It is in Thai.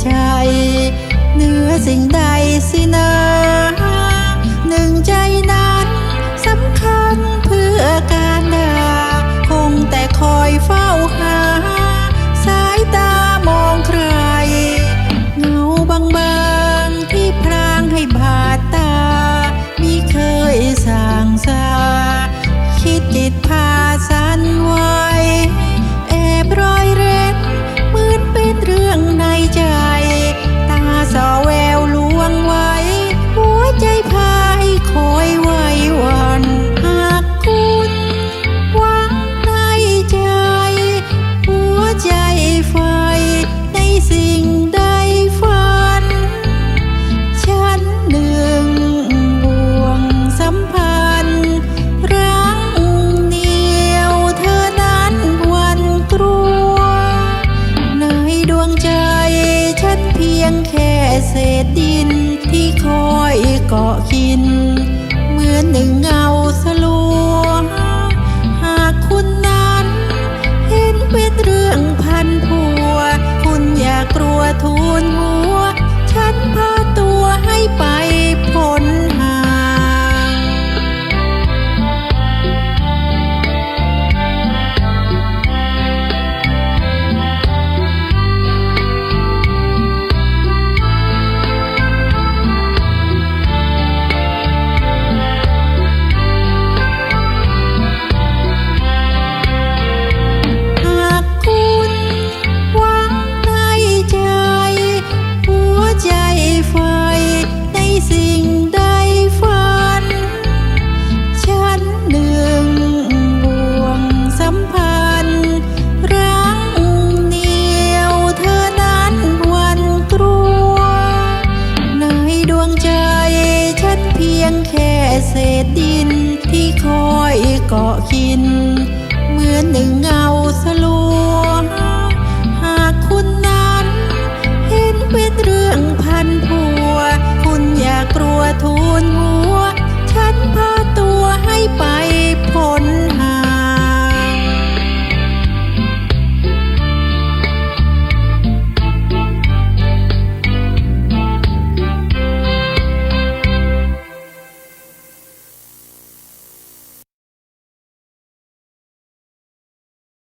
ใจเหนือสิ่งใดสินะหนึ่งใจนั้นสำคัญเพื่อการดาคงแต่คอยเฝ้าหา สายตามองใคร เงาบางบางที่พรางให้บาดตา มีเคยสางสา คิดจิตพาสันว่า ยงแค่เศษดินที่คอยเกาะกิน เกาะกิน เหมือนหนึ่งเงาสลั